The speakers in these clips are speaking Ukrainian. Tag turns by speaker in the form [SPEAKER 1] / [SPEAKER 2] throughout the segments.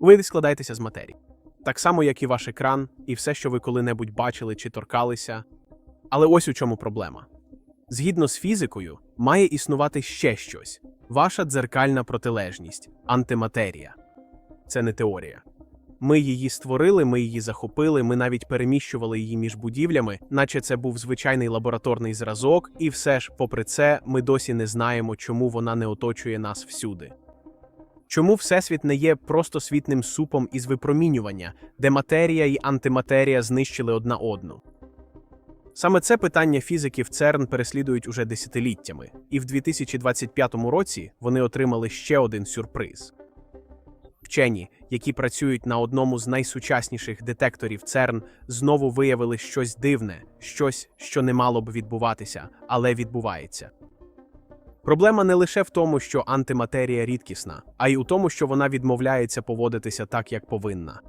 [SPEAKER 1] Ви складаєтеся з матерії. Так само, як і ваш екран, і все, що ви коли-небудь бачили чи торкалися. Але ось у чому проблема. Згідно з фізикою, має існувати ще щось ваша дзеркальна протилежність антиматерія. Це не теорія. Ми її створили, ми її захопили, ми навіть переміщували її між будівлями, наче це був звичайний лабораторний зразок, і все ж, попри це, ми досі не знаємо, чому вона не оточує нас всюди. Чому Всесвіт не є просто світним супом із випромінювання, де матерія і антиматерія знищили одна одну? Саме це питання фізиків ЦЕРН переслідують уже десятиліттями, і в 2025 році вони отримали ще один сюрприз. Вчені, які працюють на одному з найсучасніших детекторів ЦЕРН, знову виявили щось дивне, щось, що не мало б відбуватися, але відбувається. Проблема не лише в тому, що антиматерія рідкісна, а й у тому, що вона відмовляється поводитися так, як повинна.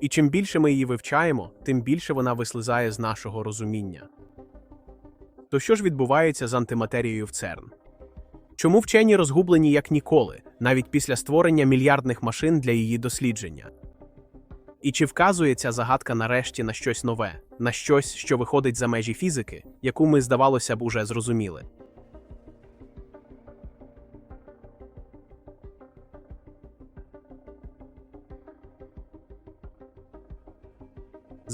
[SPEAKER 1] І чим більше ми її вивчаємо, тим більше вона вислизає з нашого розуміння. То що ж відбувається з антиматерією в ЦЕРН? Чому вчені розгублені як ніколи, навіть після створення мільярдних машин для її дослідження? І чи вказує ця загадка нарешті на щось нове, на щось, що виходить за межі фізики, яку ми, здавалося б, уже зрозуміли?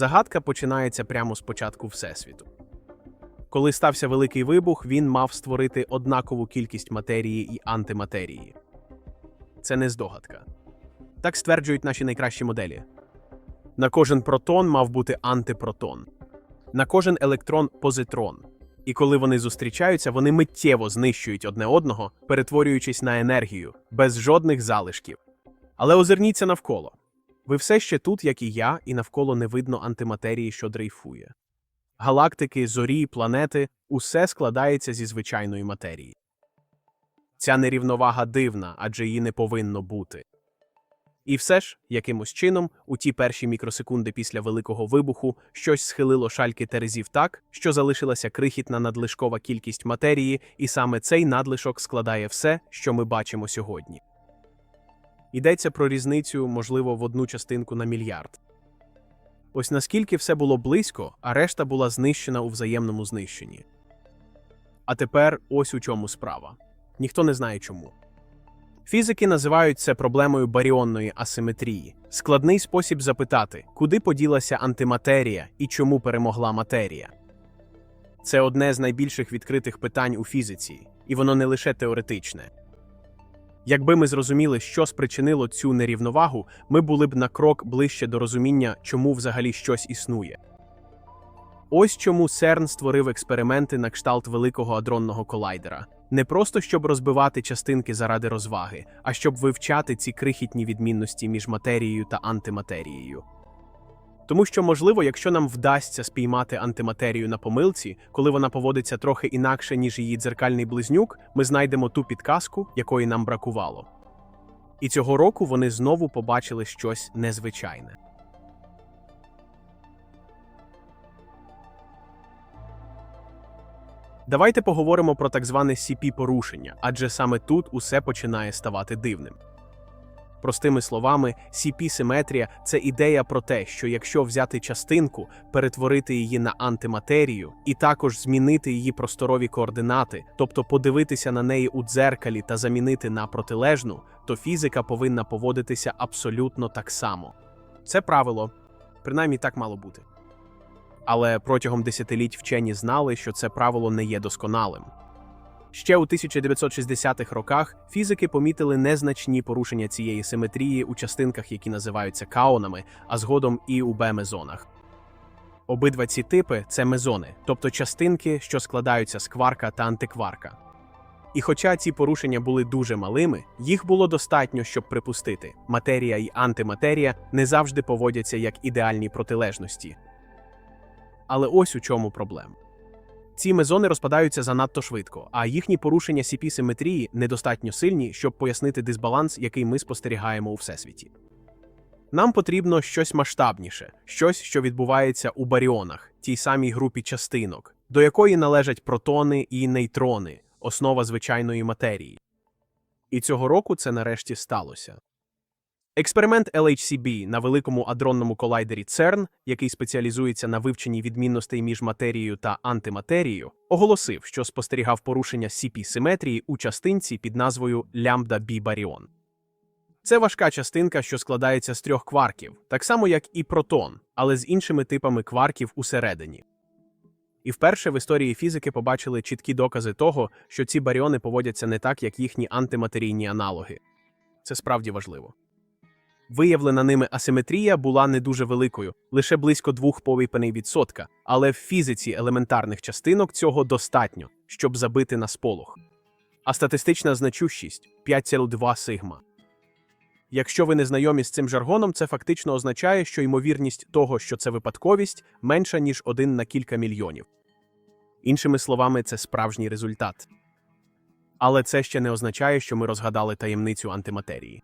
[SPEAKER 1] Загадка починається прямо з початку Всесвіту. Коли стався великий вибух, він мав створити однакову кількість матерії і антиматерії. Це не здогадка. Так стверджують наші найкращі моделі. На кожен протон мав бути антипротон, на кожен електрон позитрон. І коли вони зустрічаються, вони миттєво знищують одне одного, перетворюючись на енергію, без жодних залишків. Але озирніться навколо. Ви все ще тут, як і я, і навколо не видно антиматерії, що дрейфує. Галактики, зорі, планети усе складається зі звичайної матерії. Ця нерівновага дивна, адже її не повинно бути. І все ж, якимось чином, у ті перші мікросекунди після великого вибуху щось схилило шальки терезів так, що залишилася крихітна надлишкова кількість матерії, і саме цей надлишок складає все, що ми бачимо сьогодні. Йдеться про різницю, можливо, в одну частинку на мільярд. Ось наскільки все було близько, а решта була знищена у взаємному знищенні. А тепер ось у чому справа. Ніхто не знає чому. Фізики називають це проблемою баріонної асиметрії, складний спосіб запитати, куди поділася антиматерія і чому перемогла матерія. Це одне з найбільших відкритих питань у фізиці, і воно не лише теоретичне. Якби ми зрозуміли, що спричинило цю нерівновагу, ми були б на крок ближче до розуміння, чому взагалі щось існує. Ось чому СЕРН створив експерименти на кшталт великого адронного колайдера. Не просто щоб розбивати частинки заради розваги, а щоб вивчати ці крихітні відмінності між матерією та антиматерією. Тому що, можливо, якщо нам вдасться спіймати антиматерію на помилці, коли вона поводиться трохи інакше, ніж її дзеркальний близнюк, ми знайдемо ту підказку, якої нам бракувало. І цього року вони знову побачили щось незвичайне. Давайте поговоримо про так зване cp порушення адже саме тут усе починає ставати дивним. Простими словами, CP-симетрія – це ідея про те, що якщо взяти частинку, перетворити її на антиматерію і також змінити її просторові координати, тобто подивитися на неї у дзеркалі та замінити на протилежну, то фізика повинна поводитися абсолютно так само. Це правило, принаймні так мало бути. Але протягом десятиліть вчені знали, що це правило не є досконалим. Ще у 1960-х роках фізики помітили незначні порушення цієї симетрії у частинках, які називаються каонами, а згодом і у Б-мезонах. Обидва ці типи це мезони, тобто частинки, що складаються з кварка та антикварка. І хоча ці порушення були дуже малими, їх було достатньо, щоб припустити, матерія і антиматерія не завжди поводяться як ідеальні протилежності. Але ось у чому проблема. Ці мезони розпадаються занадто швидко, а їхні порушення CP-симетрії недостатньо сильні, щоб пояснити дисбаланс, який ми спостерігаємо у всесвіті. Нам потрібно щось масштабніше, щось, що відбувається у баріонах, тій самій групі частинок, до якої належать протони і нейтрони, основа звичайної матерії. І цього року це нарешті сталося. Експеримент LHCb на великому адронному колайдері CERN, який спеціалізується на вивченні відмінностей між матерією та антиматерією, оголосив, що спостерігав порушення CP-симетрії у частинці під назвою лямбда бі баріон. Це важка частинка, що складається з трьох кварків, так само як і протон, але з іншими типами кварків усередині. І вперше в історії фізики побачили чіткі докази того, що ці баріони поводяться не так, як їхні антиматерійні аналоги. Це справді важливо. Виявлена ними асиметрія була не дуже великою, лише близько 2,5%, відсотка, але в фізиці елементарних частинок цього достатньо, щоб забити на сполох. А статистична значущість 5,2 сигма. Якщо ви не знайомі з цим жаргоном, це фактично означає, що ймовірність того, що це випадковість, менша, ніж один на кілька мільйонів. Іншими словами, це справжній результат. Але це ще не означає, що ми розгадали таємницю антиматерії.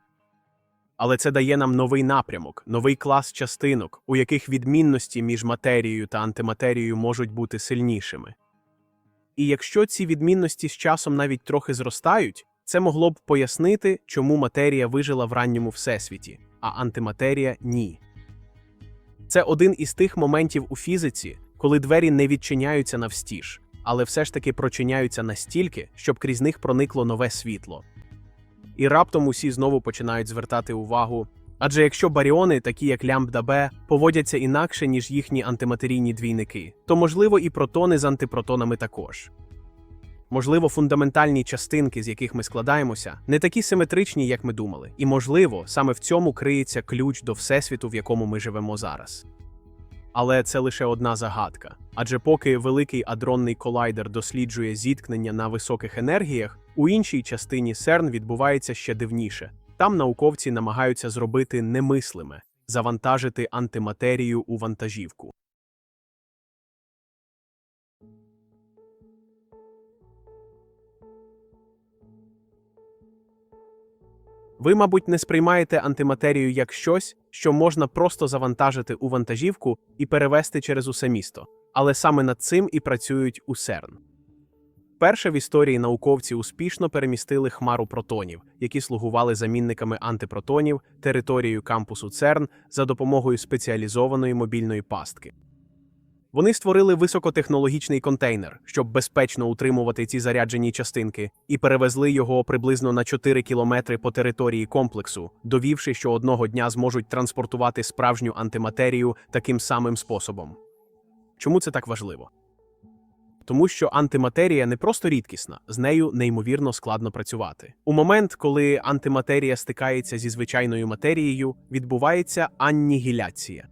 [SPEAKER 1] Але це дає нам новий напрямок, новий клас частинок, у яких відмінності між матерією та антиматерією можуть бути сильнішими. І якщо ці відмінності з часом навіть трохи зростають, це могло б пояснити, чому матерія вижила в ранньому всесвіті, а антиматерія ні. Це один із тих моментів у фізиці, коли двері не відчиняються навстіж, але все ж таки прочиняються настільки, щоб крізь них проникло нове світло. І раптом усі знову починають звертати увагу. Адже якщо баріони, такі як лямбда Б, поводяться інакше, ніж їхні антиматерійні двійники, то можливо і протони з антипротонами також. Можливо, фундаментальні частинки, з яких ми складаємося, не такі симетричні, як ми думали, і можливо, саме в цьому криється ключ до всесвіту, в якому ми живемо зараз. Але це лише одна загадка. Адже поки великий адронний колайдер досліджує зіткнення на високих енергіях, у іншій частині CERN відбувається ще дивніше. Там науковці намагаються зробити немислиме завантажити антиматерію у вантажівку. Ви, мабуть, не сприймаєте антиматерію як щось, що можна просто завантажити у вантажівку і перевести через усе місто. Але саме над цим і працюють у CERN. Перше в історії науковці успішно перемістили хмару протонів, які слугували замінниками антипротонів територією кампусу CERN за допомогою спеціалізованої мобільної пастки. Вони створили високотехнологічний контейнер, щоб безпечно утримувати ці заряджені частинки, і перевезли його приблизно на 4 кілометри по території комплексу, довівши, що одного дня зможуть транспортувати справжню антиматерію таким самим способом. Чому це так важливо? Тому що антиматерія не просто рідкісна, з нею неймовірно складно працювати. У момент, коли антиматерія стикається зі звичайною матерією, відбувається аннігіляція,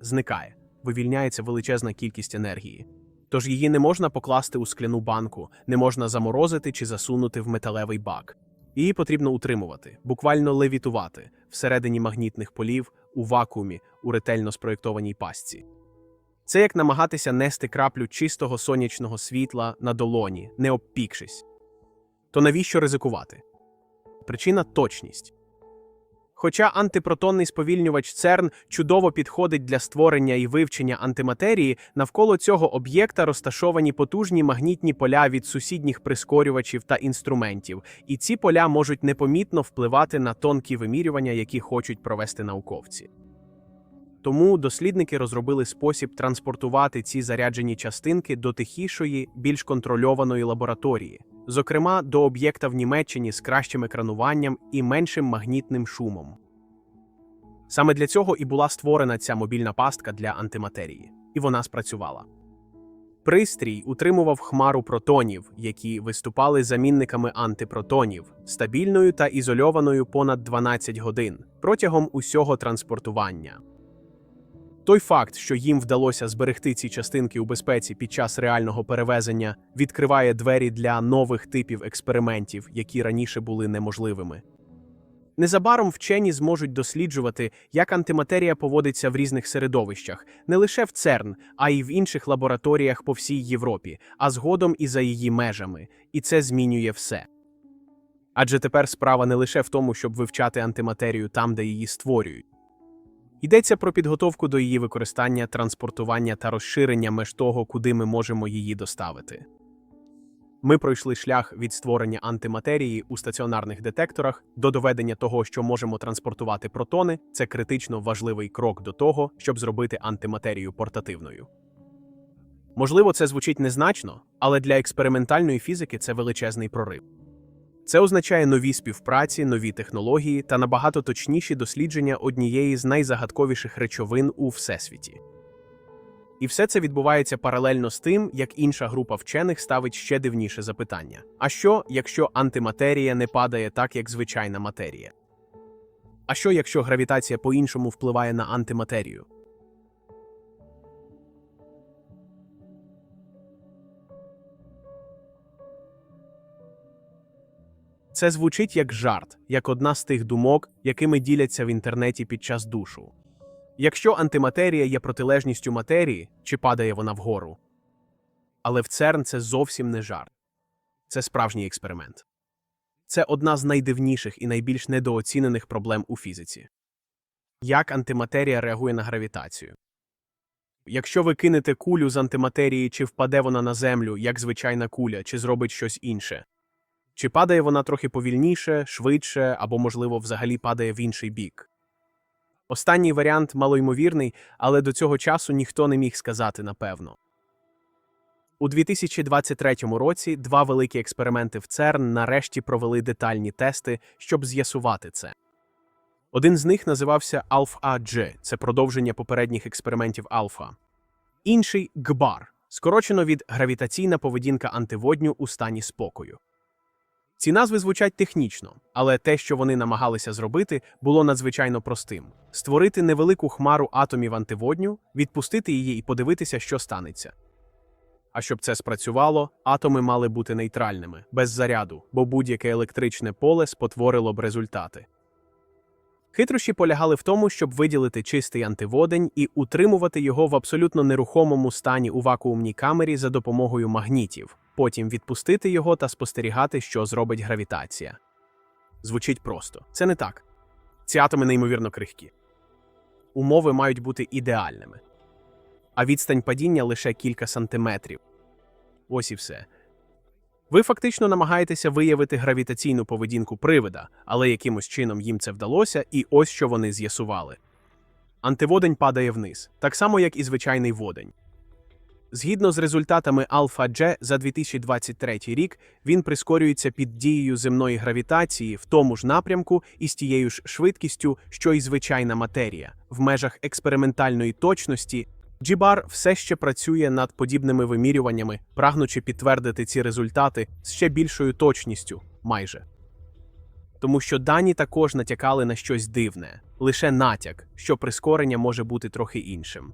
[SPEAKER 1] зникає вивільняється величезна кількість енергії. Тож її не можна покласти у скляну банку, не можна заморозити чи засунути в металевий бак. Її потрібно утримувати, буквально левітувати всередині магнітних полів, у вакуумі, у ретельно спроєктованій пастці. Це як намагатися нести краплю чистого сонячного світла на долоні, не обпікшись. То навіщо ризикувати? Причина точність. Хоча антипротонний сповільнювач ЦЕРН чудово підходить для створення і вивчення антиматерії, навколо цього об'єкта розташовані потужні магнітні поля від сусідніх прискорювачів та інструментів, і ці поля можуть непомітно впливати на тонкі вимірювання, які хочуть провести науковці. Тому дослідники розробили спосіб транспортувати ці заряджені частинки до тихішої, більш контрольованої лабораторії зокрема до об'єкта в Німеччині з кращим екрануванням і меншим магнітним шумом. Саме для цього і була створена ця мобільна пастка для антиматерії, і вона спрацювала. Пристрій утримував хмару протонів, які виступали замінниками антипротонів, стабільною та ізольованою понад 12 годин протягом усього транспортування. Той факт, що їм вдалося зберегти ці частинки у безпеці під час реального перевезення, відкриває двері для нових типів експериментів, які раніше були неможливими. Незабаром вчені зможуть досліджувати, як антиматерія поводиться в різних середовищах, не лише в ЦЕРН, а й в інших лабораторіях по всій Європі, а згодом і за її межами, і це змінює все. Адже тепер справа не лише в тому, щоб вивчати антиматерію там, де її створюють. Йдеться про підготовку до її використання, транспортування та розширення меж того, куди ми можемо її доставити. Ми пройшли шлях від створення антиматерії у стаціонарних детекторах до доведення того, що можемо транспортувати протони. Це критично важливий крок до того, щоб зробити антиматерію портативною. Можливо, це звучить незначно, але для експериментальної фізики це величезний прорив. Це означає нові співпраці, нові технології та набагато точніші дослідження однієї з найзагадковіших речовин у всесвіті. І все це відбувається паралельно з тим, як інша група вчених ставить ще дивніше запитання: а що, якщо антиматерія не падає так, як звичайна матерія? А що, якщо гравітація по-іншому впливає на антиматерію? Це звучить як жарт, як одна з тих думок, якими діляться в інтернеті під час душу. Якщо антиматерія є протилежністю матерії, чи падає вона вгору? Але в ЦЕРН це зовсім не жарт. Це справжній експеримент. Це одна з найдивніших і найбільш недооцінених проблем у фізиці. Як антиматерія реагує на гравітацію? Якщо ви кинете кулю з антиматерії, чи впаде вона на землю, як звичайна куля, чи зробить щось інше? Чи падає вона трохи повільніше, швидше або, можливо, взагалі падає в інший бік? Останній варіант малоймовірний, але до цього часу ніхто не міг сказати напевно. У 2023 році два великі експерименти в ЦЕРН нарешті провели детальні тести, щоб з'ясувати це. Один з них називався Alpha-G, це продовження попередніх експериментів Alpha. Інший ГБАР, скорочено від гравітаційна поведінка антиводню у стані спокою. Ці назви звучать технічно, але те, що вони намагалися зробити, було надзвичайно простим: створити невелику хмару атомів антиводню, відпустити її і подивитися, що станеться. А щоб це спрацювало, атоми мали бути нейтральними, без заряду, бо будь-яке електричне поле спотворило б результати. Хитрощі полягали в тому, щоб виділити чистий антиводень і утримувати його в абсолютно нерухомому стані у вакуумній камері за допомогою магнітів, потім відпустити його та спостерігати, що зробить гравітація. Звучить просто це не так. Ці атоми неймовірно крихкі. Умови мають бути ідеальними, а відстань падіння лише кілька сантиметрів. Ось і все. Ви фактично намагаєтеся виявити гравітаційну поведінку привида, але якимось чином їм це вдалося, і ось що вони з'ясували. Антиводень падає вниз, так само, як і звичайний водень. Згідно з результатами Alpha-G за 2023 рік, він прискорюється під дією земної гравітації в тому ж напрямку і з тією ж швидкістю, що й звичайна матерія, в межах експериментальної точності. Джібар все ще працює над подібними вимірюваннями, прагнучи підтвердити ці результати з ще більшою точністю, майже. Тому що дані також натякали на щось дивне, лише натяк, що прискорення може бути трохи іншим.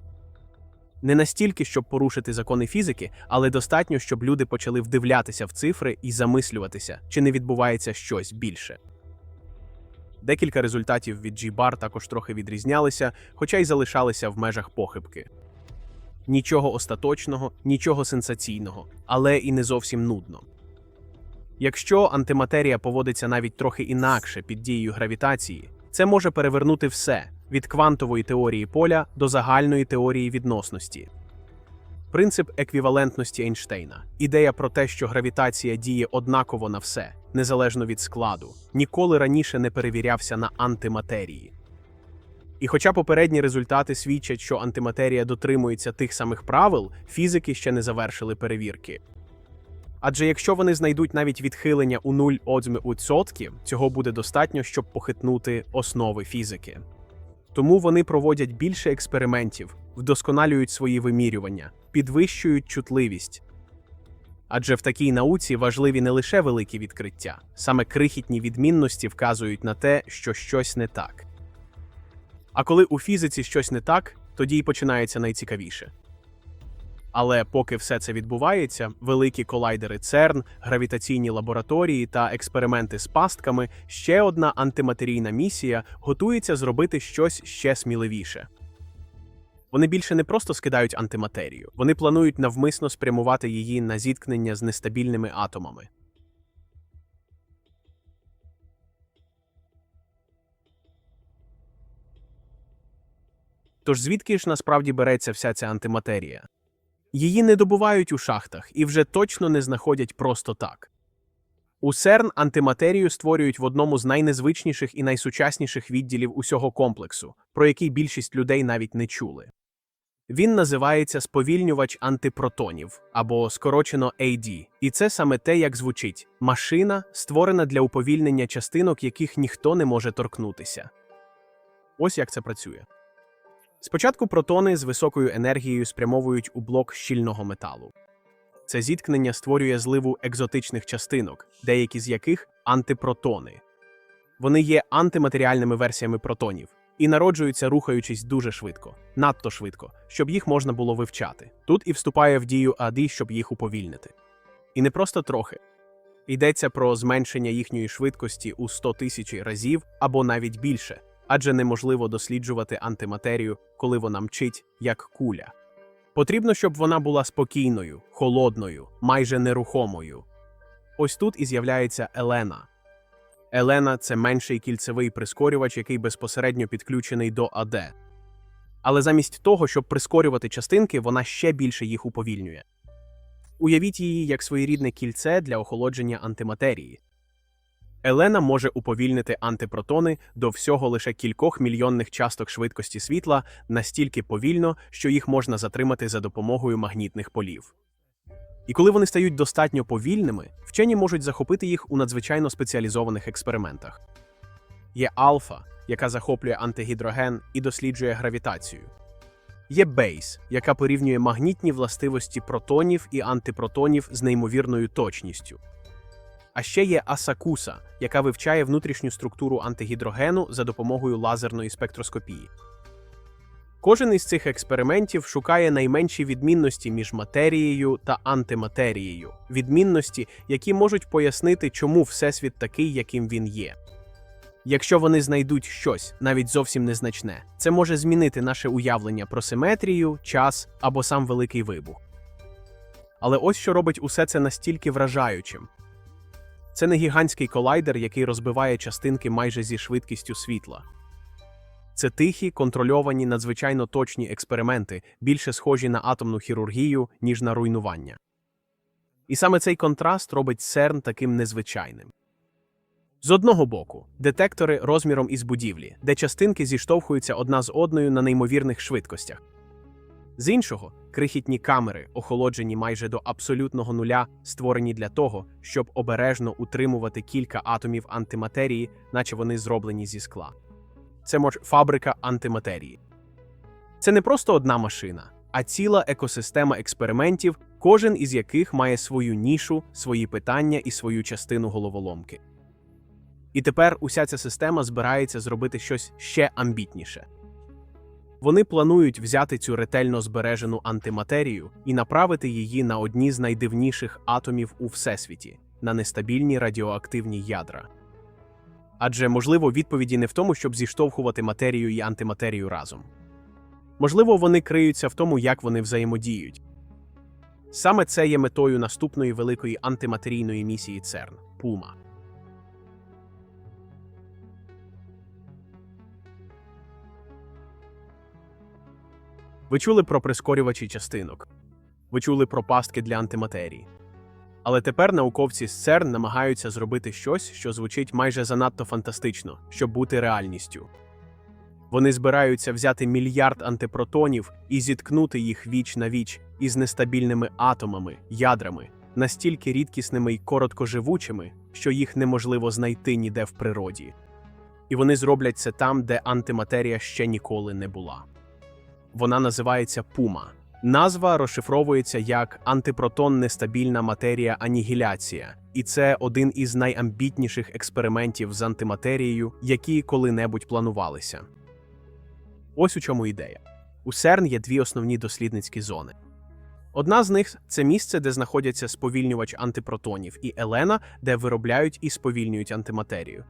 [SPEAKER 1] Не настільки, щоб порушити закони фізики, але достатньо, щоб люди почали вдивлятися в цифри і замислюватися, чи не відбувається щось більше. Декілька результатів від G-Bar також трохи відрізнялися, хоча й залишалися в межах похибки. Нічого остаточного, нічого сенсаційного, але і не зовсім нудно. Якщо антиматерія поводиться навіть трохи інакше під дією гравітації, це може перевернути все від квантової теорії поля до загальної теорії відносності. Принцип еквівалентності Ейнштейна ідея про те, що гравітація діє однаково на все, незалежно від складу, ніколи раніше не перевірявся на антиматерії. І хоча попередні результати свідчать, що антиматерія дотримується тих самих правил, фізики ще не завершили перевірки. Адже якщо вони знайдуть навіть відхилення у 0,1%, цього буде достатньо, щоб похитнути основи фізики. Тому вони проводять більше експериментів, вдосконалюють свої вимірювання, підвищують чутливість. Адже в такій науці важливі не лише великі відкриття, саме крихітні відмінності вказують на те, що щось не так. А коли у фізиці щось не так, тоді й починається найцікавіше. Але поки все це відбувається, великі колайдери ЦЕРН, гравітаційні лабораторії та експерименти з пастками, ще одна антиматерійна місія готується зробити щось ще сміливіше. Вони більше не просто скидають антиматерію, вони планують навмисно спрямувати її на зіткнення з нестабільними атомами. Тож звідки ж насправді береться вся ця антиматерія? Її не добувають у шахтах і вже точно не знаходять просто так. У СЕРН антиматерію створюють в одному з найнезвичніших і найсучасніших відділів усього комплексу, про який більшість людей навіть не чули. Він називається сповільнювач антипротонів або скорочено AD, і це саме те, як звучить машина, створена для уповільнення частинок, яких ніхто не може торкнутися. Ось як це працює. Спочатку протони з високою енергією спрямовують у блок щільного металу. Це зіткнення створює зливу екзотичних частинок, деякі з яких антипротони. Вони є антиматеріальними версіями протонів і народжуються, рухаючись дуже швидко, надто швидко, щоб їх можна було вивчати. Тут і вступає в дію АД, щоб їх уповільнити. І не просто трохи. Йдеться про зменшення їхньої швидкості у 100 тисяч разів або навіть більше, адже неможливо досліджувати антиматерію, коли вона мчить як куля. Потрібно, щоб вона була спокійною, холодною, майже нерухомою. Ось тут і з'являється Елена. Елена це менший кільцевий прискорювач, який безпосередньо підключений до АД. Але замість того, щоб прискорювати частинки, вона ще більше їх уповільнює. Уявіть її як своєрідне кільце для охолодження антиматерії. Елена може уповільнити антипротони до всього лише кількох мільйонних часток швидкості світла настільки повільно, що їх можна затримати за допомогою магнітних полів. І коли вони стають достатньо повільними, вчені можуть захопити їх у надзвичайно спеціалізованих експериментах. Є альфа, яка захоплює антигідроген і досліджує гравітацію. Є бейс, яка порівнює магнітні властивості протонів і антипротонів з неймовірною точністю. А ще є Асакуса, яка вивчає внутрішню структуру антигідрогену за допомогою лазерної спектроскопії. Кожен із цих експериментів шукає найменші відмінності між матерією та антиматерією, відмінності, які можуть пояснити, чому Всесвіт такий, яким він є. Якщо вони знайдуть щось, навіть зовсім незначне, це може змінити наше уявлення про симетрію, час або сам великий вибух. Але ось що робить усе це настільки вражаючим. Це не гігантський колайдер, який розбиває частинки майже зі швидкістю світла. Це тихі, контрольовані, надзвичайно точні експерименти, більше схожі на атомну хірургію, ніж на руйнування. І саме цей контраст робить ЦЕРН таким незвичайним. З одного боку, детектори розміром із будівлі, де частинки зіштовхуються одна з одною на неймовірних швидкостях. З іншого, крихітні камери, охолоджені майже до абсолютного нуля, створені для того, щоб обережно утримувати кілька атомів антиматерії, наче вони зроблені зі скла. Це мож фабрика антиматерії. Це не просто одна машина, а ціла екосистема експериментів, кожен із яких має свою нішу, свої питання і свою частину головоломки. І тепер уся ця система збирається зробити щось ще амбітніше. Вони планують взяти цю ретельно збережену антиматерію і направити її на одні з найдивніших атомів у всесвіті на нестабільні радіоактивні ядра. Адже, можливо, відповіді не в тому, щоб зіштовхувати матерію і антиматерію разом. Можливо, вони криються в тому, як вони взаємодіють. Саме це є метою наступної великої антиматерійної місії ЦЕРН Пума. Ви чули про прискорювачі частинок, ви чули про пастки для антиматерії. Але тепер науковці з ЦЕРН намагаються зробити щось, що звучить майже занадто фантастично, щоб бути реальністю. Вони збираються взяти мільярд антипротонів і зіткнути їх віч на віч із нестабільними атомами, ядрами, настільки рідкісними й короткоживучими, що їх неможливо знайти ніде в природі. І вони зроблять це там, де антиматерія ще ніколи не була. Вона називається Пума. Назва розшифровується як антипротон нестабільна матерія анігіляція, і це один із найамбітніших експериментів з антиматерією, які коли-небудь планувалися. Ось у чому ідея. У СЕРН є дві основні дослідницькі зони. Одна з них це місце, де знаходяться сповільнювач антипротонів, і Елена, де виробляють і сповільнюють антиматерію.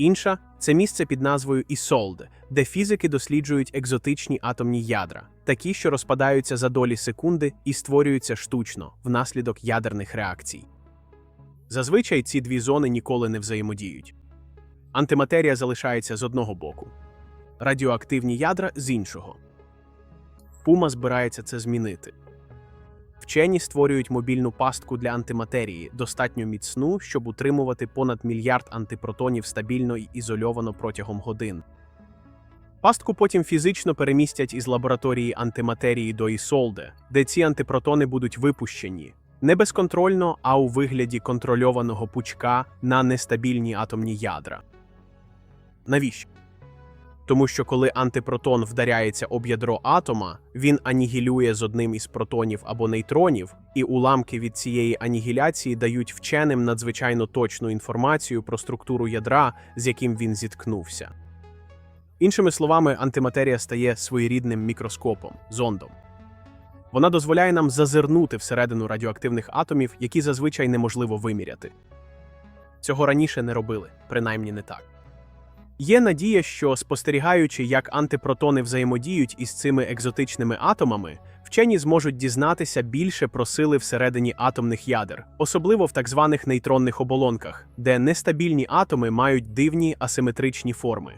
[SPEAKER 1] Інша це місце під назвою Ісолд, де фізики досліджують екзотичні атомні ядра, такі, що розпадаються за долі секунди і створюються штучно внаслідок ядерних реакцій. Зазвичай ці дві зони ніколи не взаємодіють. Антиматерія залишається з одного боку, радіоактивні ядра з іншого. Пума збирається це змінити. Вчені створюють мобільну пастку для антиматерії, достатньо міцну, щоб утримувати понад мільярд антипротонів стабільно і ізольовано протягом годин. Пастку потім фізично перемістять із лабораторії антиматерії до Ісолде, де ці антипротони будуть випущені не безконтрольно, а у вигляді контрольованого пучка на нестабільні атомні ядра. Навіщо? Тому що коли антипротон вдаряється об ядро атома, він анігілює з одним із протонів або нейтронів, і уламки від цієї анігіляції дають вченим надзвичайно точну інформацію про структуру ядра, з яким він зіткнувся. Іншими словами, антиматерія стає своєрідним мікроскопом, зондом. Вона дозволяє нам зазирнути всередину радіоактивних атомів, які зазвичай неможливо виміряти. Цього раніше не робили, принаймні не так. Є надія, що спостерігаючи, як антипротони взаємодіють із цими екзотичними атомами, вчені зможуть дізнатися більше про сили всередині атомних ядер, особливо в так званих нейтронних оболонках, де нестабільні атоми мають дивні асиметричні форми.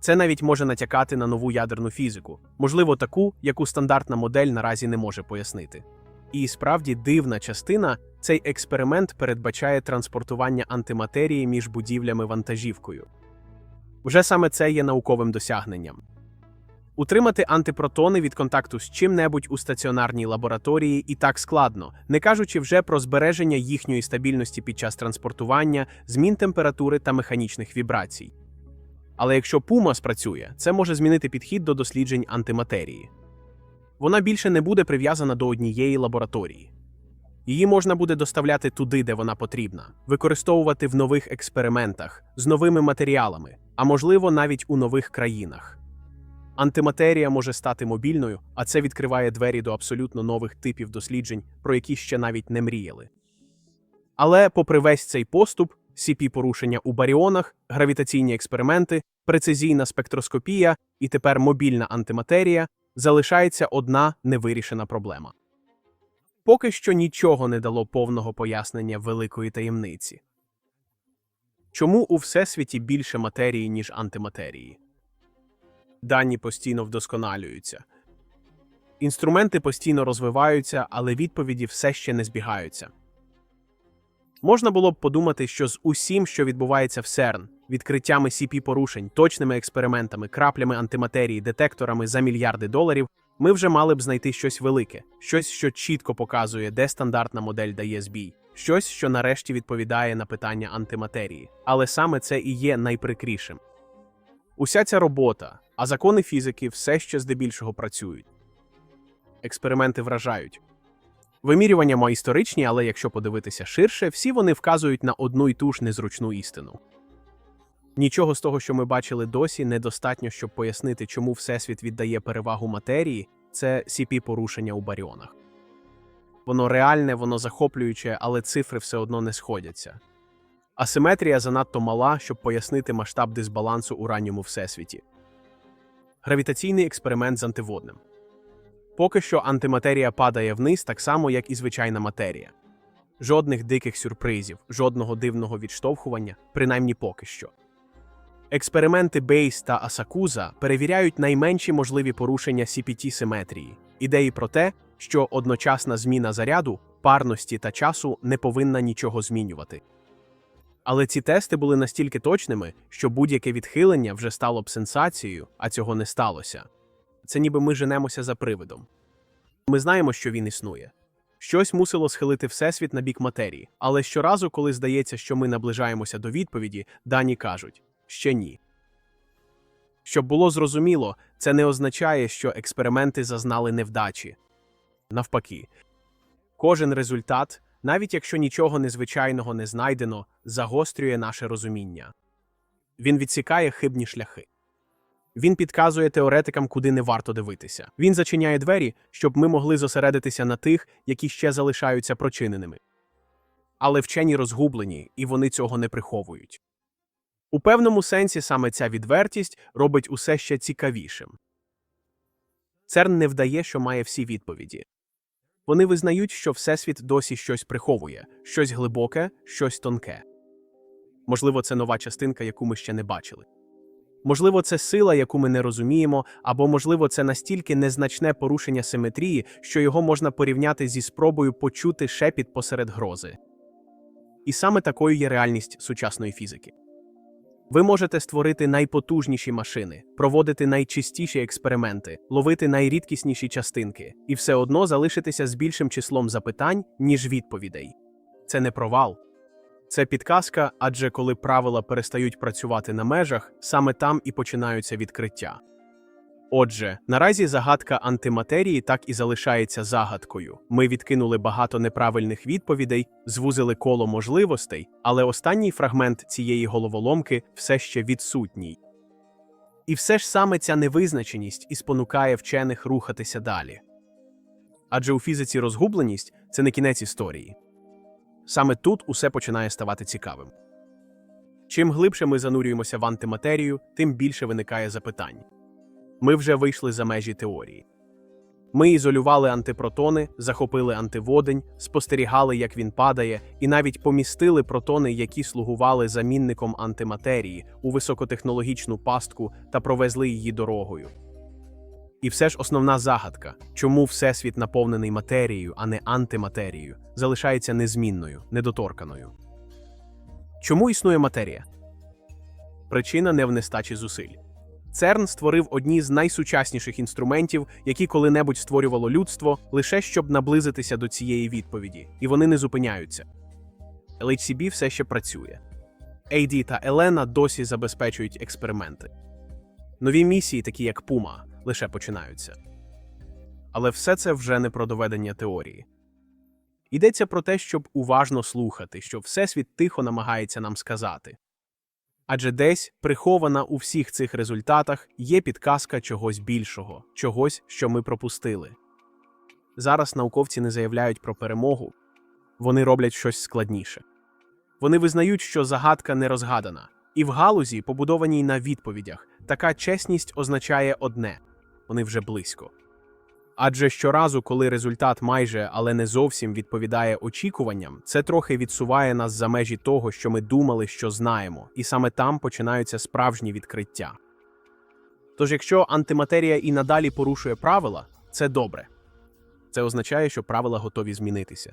[SPEAKER 1] Це навіть може натякати на нову ядерну фізику, можливо, таку, яку стандартна модель наразі не може пояснити. І справді дивна частина цей експеримент передбачає транспортування антиматерії між будівлями вантажівкою. Вже саме це є науковим досягненням. Утримати антипротони від контакту з чим-небудь у стаціонарній лабораторії і так складно, не кажучи вже про збереження їхньої стабільності під час транспортування, змін температури та механічних вібрацій. Але якщо пума спрацює, це може змінити підхід до досліджень антиматерії. Вона більше не буде прив'язана до однієї лабораторії. Її можна буде доставляти туди, де вона потрібна, використовувати в нових експериментах з новими матеріалами, а можливо навіть у нових країнах. Антиматерія може стати мобільною, а це відкриває двері до абсолютно нових типів досліджень, про які ще навіть не мріяли. Але, попри весь цей поступ, cp порушення у баріонах, гравітаційні експерименти, прецизійна спектроскопія і тепер мобільна антиматерія залишається одна невирішена проблема. Поки що нічого не дало повного пояснення великої таємниці. Чому у всесвіті більше матерії, ніж антиматерії? Дані постійно вдосконалюються. Інструменти постійно розвиваються, але відповіді все ще не збігаються. Можна було б подумати, що з усім, що відбувається в СЕРН, відкриттями cp порушень, точними експериментами, краплями антиматерії, детекторами за мільярди доларів, ми вже мали б знайти щось велике, щось, що чітко показує, де стандартна модель дає збій, щось, що нарешті відповідає на питання антиматерії. Але саме це і є найприкрішим. Уся ця робота, а закони фізики все ще здебільшого працюють. Експерименти вражають. Вимірювання історичні, але якщо подивитися ширше, всі вони вказують на одну й ту ж незручну істину. Нічого з того, що ми бачили досі, недостатньо, щоб пояснити, чому Всесвіт віддає перевагу матерії, це cp порушення у баріонах. Воно реальне, воно захоплююче, але цифри все одно не сходяться. Асиметрія занадто мала, щоб пояснити масштаб дисбалансу у ранньому всесвіті. Гравітаційний експеримент з антиводним. Поки що антиматерія падає вниз так само, як і звичайна матерія. Жодних диких сюрпризів, жодного дивного відштовхування, принаймні поки що. Експерименти Бейс та Асакуза перевіряють найменші можливі порушення cpt симетрії, ідеї про те, що одночасна зміна заряду, парності та часу не повинна нічого змінювати. Але ці тести були настільки точними, що будь-яке відхилення вже стало б сенсацією, а цього не сталося. Це ніби ми женемося за привидом. Ми знаємо, що він існує. Щось мусило схилити Всесвіт на бік матерії, але щоразу, коли здається, що ми наближаємося до відповіді, дані кажуть ще ні. Щоб було зрозуміло, це не означає, що експерименти зазнали невдачі. Навпаки, кожен результат, навіть якщо нічого незвичайного не знайдено, загострює наше розуміння. Він відсікає хибні шляхи. Він підказує теоретикам, куди не варто дивитися. Він зачиняє двері, щоб ми могли зосередитися на тих, які ще залишаються прочиненими. Але вчені розгублені, і вони цього не приховують. У певному сенсі саме ця відвертість робить усе ще цікавішим. ЦЕРН не вдає, що має всі відповіді. Вони визнають, що Всесвіт досі щось приховує, щось глибоке, щось тонке. Можливо, це нова частинка, яку ми ще не бачили. Можливо, це сила, яку ми не розуміємо, або, можливо, це настільки незначне порушення симетрії, що його можна порівняти зі спробою почути шепіт посеред грози. І саме такою є реальність сучасної фізики. Ви можете створити найпотужніші машини, проводити найчистіші експерименти, ловити найрідкісніші частинки, і все одно залишитися з більшим числом запитань, ніж відповідей. Це не провал. Це підказка, адже коли правила перестають працювати на межах, саме там і починаються відкриття. Отже, наразі загадка антиматерії так і залишається загадкою. Ми відкинули багато неправильних відповідей, звузили коло можливостей, але останній фрагмент цієї головоломки все ще відсутній. І все ж саме ця невизначеність і спонукає вчених рухатися далі. Адже у фізиці розгубленість це не кінець історії. Саме тут усе починає ставати цікавим. Чим глибше ми занурюємося в антиматерію, тим більше виникає запитань. Ми вже вийшли за межі теорії. Ми ізолювали антипротони, захопили антиводень, спостерігали, як він падає, і навіть помістили протони, які слугували замінником антиматерії, у високотехнологічну пастку та провезли її дорогою. І все ж основна загадка, чому Всесвіт наповнений матерією, а не антиматерією, залишається незмінною, недоторканою. Чому існує матерія? Причина не в нестачі зусиль. ЦЕРН створив одні з найсучасніших інструментів, які коли-небудь створювало людство, лише щоб наблизитися до цієї відповіді, і вони не зупиняються. LHCb все ще працює. AD та Елена досі забезпечують експерименти. Нові місії, такі як Пума, лише починаються. Але все це вже не про доведення теорії. Йдеться про те, щоб уважно слухати, що Всесвіт тихо намагається нам сказати. Адже десь, прихована у всіх цих результатах, є підказка чогось більшого, чогось, що ми пропустили. Зараз науковці не заявляють про перемогу, вони роблять щось складніше. Вони визнають, що загадка не розгадана, і в галузі, побудованій на відповідях, така чесність означає одне вони вже близько. Адже щоразу, коли результат майже, але не зовсім відповідає очікуванням, це трохи відсуває нас за межі того, що ми думали, що знаємо, і саме там починаються справжні відкриття. Тож, якщо антиматерія і надалі порушує правила, це добре. Це означає, що правила готові змінитися.